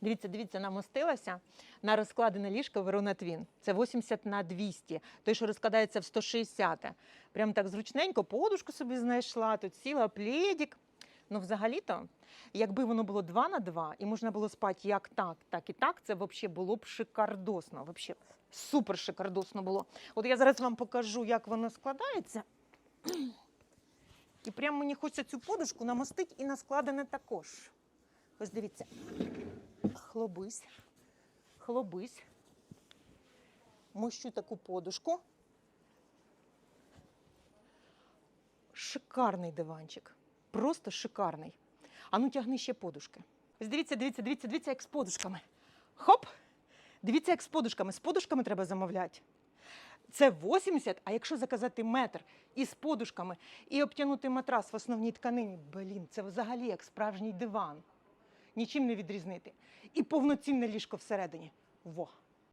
Дивіться, дивіться, намостилася на розкладене ліжко Верона Твін. Це 80 на 200, той, що розкладається в 160. Прям так зручненько, подушку собі знайшла, тут сіла плєдік. Ну, взагалі-то, якби воно було 2 на 2 і можна було спати як так, так і так, це взагалі було б шикардосно. Вообще супер шикардосно було. От я зараз вам покажу, як воно складається. І прямо мені хочеться цю подушку намостити і на складене також. Ось дивіться. Хлобись, хлобись. Мощу таку подушку. Шикарний диванчик. Просто шикарний. А ну тягни ще подушки. Ось дивіться, дивіться, дивіться, дивіться, як з подушками. Хоп! Дивіться, як з подушками. З подушками треба замовляти. Це 80, а якщо заказати метр із подушками і обтягнути матрас в основній тканині, блін, це взагалі як справжній диван. Нічим не відрізнити. І повноцінне ліжко всередині. Во!